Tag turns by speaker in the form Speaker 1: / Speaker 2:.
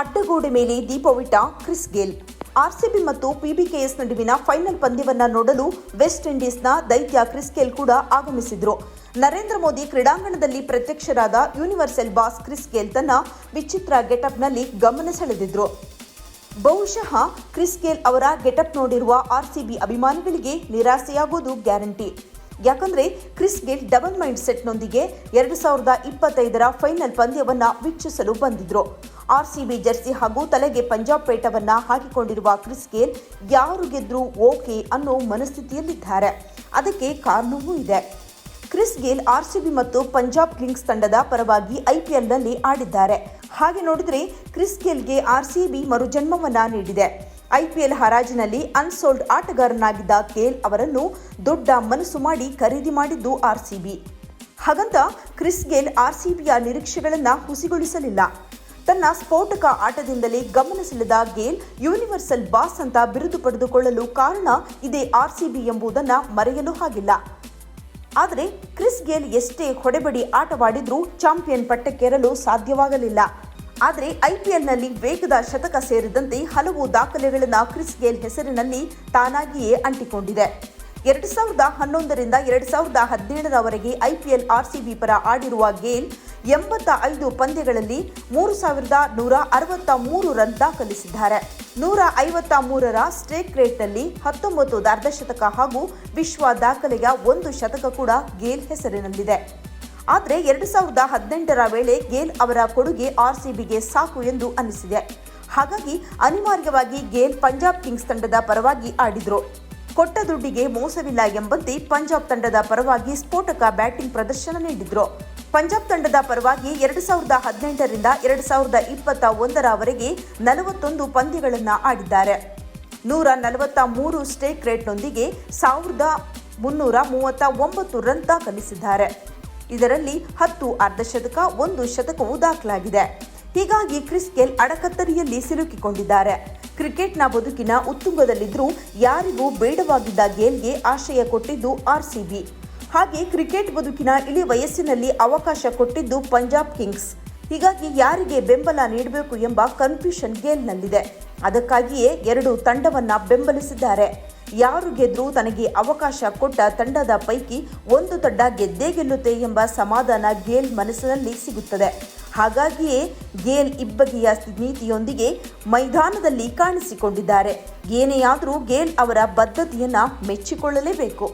Speaker 1: ಅಡ್ಡಗೋಡೆ ಮೇಲೆ ದೀಪವಿಟ್ಟ Chris Gayle. RCB ಮತ್ತು ಪಿಬಿಕೆಎಸ್ ನಡುವಿನ ಫೈನಲ್ ಪಂದ್ಯವನ್ನು ನೋಡಲು ವೆಸ್ಟ್ ಇಂಡೀಸ್ನ ದೈತ್ಯ ಕ್ರಿಸ್ ಗೇಲ್ ಕೂಡ ಆಗಮಿಸಿದ್ರು. ನರೇಂದ್ರ ಮೋದಿ ಕ್ರೀಡಾಂಗಣದಲ್ಲಿ ಪ್ರತ್ಯಕ್ಷರಾದ ಯೂನಿವರ್ಸಲ್ ಬಾಸ್ ಕ್ರಿಸ್ ಗೇಲ್ ತನ್ನ ವಿಚಿತ್ರ ಗೆಟಪ್ನಲ್ಲಿ ಗಮನ ಸೆಳೆದಿದ್ರು. ಬಹುಶಃ ಕ್ರಿಸ್ ಗೇಲ್ ಅವರ ಗೆಟಪ್ ನೋಡಿರುವ ಆರ್ಸಿಬಿ ಅಭಿಮಾನಿಗಳಿಗೆ ನಿರಾಸೆಯಾಗುವುದು ಗ್ಯಾರಂಟಿ. ಯಾಕಂದ್ರೆ ಕ್ರಿಸ್ ಗೇಲ್ ಡಬಲ್ ಮೈಂಡ್ ಸೆಟ್ನೊಂದಿಗೆ ಎರಡು ಸಾವಿರದ ಇಪ್ಪತ್ತೈದರ ಫೈನಲ್ ಪಂದ್ಯವನ್ನು ವೀಕ್ಷಿಸಲು ಬಂದಿದ್ರು. ಆರ್ಸಿಬಿ ಜರ್ಸಿ ಹಾಗೂ ತಲೆಗೆ ಪಂಜಾಬ್ ಪೇಟವನ್ನ ಹಾಕಿಕೊಂಡಿರುವ ಕ್ರಿಸ್ ಗೇಲ್ ಯಾರು ಗೆದ್ರೂ ಓಕೆ ಅನ್ನೋ ಮನಸ್ಥಿತಿಯಲ್ಲಿದ್ದಾರೆ. ಅದಕ್ಕೆ ಕಾರಣವೂ ಇದೆ. ಕ್ರಿಸ್ ಗೇಲ್ ಆರ್ಸಿಬಿ ಮತ್ತು ಪಂಜಾಬ್ ಕಿಂಗ್ಸ್ ತಂಡದ ಪರವಾಗಿ ಐಪಿಎಲ್ನಲ್ಲಿ ಆಡಿದ್ದಾರೆ. ಹಾಗೆ ನೋಡಿದ್ರೆ ಕ್ರಿಸ್ ಗೇಲ್ಗೆ ಆರ್ಸಿಬಿ ಮರುಜನ್ಮವನ್ನ ನೀಡಿದೆ. ಐಪಿಎಲ್ ಹರಾಜಿನಲ್ಲಿ ಅನ್ಸೋಲ್ಡ್ ಆಟಗಾರನಾಗಿದ್ದ ಗೇಲ್ ಅವರನ್ನು ದೊಡ್ಡ ಮನಸ್ಸು ಮಾಡಿ ಖರೀದಿ ಮಾಡಿದ್ದು ಆರ್ಸಿಬಿ. ಹಾಗಂತ ಕ್ರಿಸ್ ಗೇಲ್ ಆರ್ಸಿಬಿಯ ನಿರೀಕ್ಷೆಗಳನ್ನು ಹುಸಿಗೊಳಿಸಲಿಲ್ಲ. ತನ್ನ ಸ್ಫೋಟಕ ಆಟದಿಂದಲೇ ಗಮನ ಸೆಳೆದ ಗೇಲ್ ಯೂನಿವರ್ಸಲ್ ಬಾಸ್ ಅಂತ ಬಿರುದು ಪಡೆದುಕೊಳ್ಳಲು ಕಾರಣ ಇದೇ ಆರ್ಸಿಬಿ ಎಂಬುದನ್ನು ಮರೆಯಲು ಹಾಗಿಲ್ಲ ಆದರೆ ಕ್ರಿಸ್ ಗೇಲ್ ಎಷ್ಟೇ ಹೊಡೆಬಡಿ ಆಟವಾಡಿದ್ರೂ ಚಾಂಪಿಯನ್ ಪಟ್ಟಕ್ಕೇರಲು ಸಾಧ್ಯವಾಗಲಿಲ್ಲ. ಆದರೆ ಐಪಿಎಲ್ನಲ್ಲಿ ವೇಗದ ಶತಕ ಸೇರಿದಂತೆ ಹಲವು ದಾಖಲೆಗಳನ್ನು ಕ್ರಿಸ್ ಗೇಲ್ ಹೆಸರಿನಲ್ಲಿ ತಾನಾಗಿಯೇ ಅಂಟಿಕೊಂಡಿದೆ. ಎರಡು ಸಾವಿರದ ಹನ್ನೊಂದರಿಂದ ಎರಡು ಸಾವಿರದ ಹದಿನೇಳರವರೆಗೆ ಐಪಿಎಲ್ ಆರ್ಸಿಬಿ ಪರ ಆಡಿರುವ ಗೇಲ್ ಎಂಬತ್ತ ಐದು ಪಂದ್ಯಗಳಲ್ಲಿ ಮೂರು ಸಾವಿರದ ನೂರ ಅರವತ್ತ ಮೂರು ರನ್ ದಾಖಲಿಸಿದ್ದಾರೆ. ನೂರ ಐವತ್ತ ಮೂರರ ಸ್ಟ್ರೇಕ್ ರೇಟ್ನಲ್ಲಿ ಹತ್ತೊಂಬತ್ತು ಅರ್ಧಶತಕ ಹಾಗೂ ವಿಶ್ವ ದಾಖಲೆಯ ಒಂದು ಶತಕ ಕೂಡ ಗೇಲ್ ಹೆಸರಿನಲ್ಲಿದೆ. ಆದರೆ ಎರಡು ಸಾವಿರದ ಹದಿನೆಂಟರ ವೇಳೆ ಗೇಲ್ ಅವರ ಕೊಡುಗೆ ಆರ್ಸಿಬಿಗೆ ಸಾಕು ಎಂದು ಅನಿಸಿದೆ ಹಾಗಾಗಿ ಅನಿವಾರ್ಯವಾಗಿ ಗೇಲ್ ಪಂಜಾಬ್ ಕಿಂಗ್ಸ್ ತಂಡದ ಪರವಾಗಿ ಆಡಿದ್ರು. ಕೊಟ್ಟ ದುಡ್ಡಿಗೆ ಮೋಸವಿಲ್ಲ ಎಂಬಂತೆ ಪಂಜಾಬ್ ತಂಡದ ಪರವಾಗಿ ಸ್ಫೋಟಕ ಬ್ಯಾಟಿಂಗ್ ಪ್ರದರ್ಶನ ನೀಡಿದ್ರು. ಪಂಜಾಬ್ ತಂಡದ ಪರವಾಗಿ ಎರಡು ಸಾವಿರದ ಹದಿನೆಂಟರಿಂದ ಎರಡು ಸಾವಿರದ ಇಪ್ಪತ್ತ ಒಂದರವರೆಗೆ ನಲವತ್ತೊಂದು ಪಂದ್ಯಗಳನ್ನು ಆಡಿದ್ದಾರೆ. ನೂರ ನಲವತ್ತ ಮೂರು ಸ್ಟೇಕ್ ರೇಟ್ನೊಂದಿಗೆ ಸಾವಿರದ ಮುನ್ನೂರ ಮೂವತ್ತ ಒಂಬತ್ತು ರನ್ ದಾಖಲಿಸಿದ್ದಾರೆ. ಇದರಲ್ಲಿ ಹತ್ತು ಅರ್ಧಶತಕ ಒಂದು ಶತಕವೂ ದಾಖಲಾಗಿದೆ. ಹೀಗಾಗಿ ಕ್ರಿಸ್ ಗೇಲ್ ಅಡಕತ್ತರಿಯಲ್ಲಿ ಸಿಲುಕಿಕೊಂಡಿದ್ದಾರೆ. ಕ್ರಿಕೆಟ್ನ ಬದುಕಿನ ಉತ್ತುಂಗದಲ್ಲಿದ್ದರೂ ಯಾರಿಗೂ ಬೇಡವಾಗಿದ್ದ ಗೇಲ್ಗೆ ಆಶಯ ಕೊಟ್ಟಿದ್ದು ಆರ್ಸಿಬಿ. ಹಾಗೆ ಕ್ರಿಕೆಟ್ ಬದುಕಿನ ಇಳಿ ವಯಸ್ಸಿನಲ್ಲಿ ಅವಕಾಶ ಕೊಟ್ಟಿದ್ದು ಪಂಜಾಬ್ ಕಿಂಗ್ಸ್. ಹೀಗಾಗಿ ಯಾರಿಗೆ ಬೆಂಬಲ ನೀಡಬೇಕು ಎಂಬ ಕನ್ಫ್ಯೂಷನ್ ಗೇಲ್ನಲ್ಲಿದೆ ಅದಕ್ಕಾಗಿಯೇ ಎರಡು ತಂಡವನ್ನ ಬೆಂಬಲಿಸಿದ್ದಾರೆ. ಯಾರು ಗೆದ್ರೂ ತನಗೆ ಅವಕಾಶ ಕೊಟ್ಟ ತಂಡದ ಪೈಕಿ ಒಂದು ತಂಡ ಗೆದ್ದೇ ಗೆಲ್ಲುತ್ತೆ ಎಂಬ ಸಮಾಧಾನ ಗೇಲ್ ಮನಸ್ಸಿನಲ್ಲಿ ಸಿಗುತ್ತದೆ. ಹಾಗಾಗಿಯೇ ಗೇಲ್ ಇಬ್ಬಗೆಯ ನೀತಿಯೊಂದಿಗೆ ಮೈದಾನದಲ್ಲಿ ಕಾಣಿಸಿಕೊಂಡಿದ್ದಾರೆ. ಏನೇ ಆದರೂ ಗೇಲ್ ಅವರ ಬದ್ಧತೆಯನ್ನು ಮೆಚ್ಚಿಕೊಳ್ಳಲೇಬೇಕು.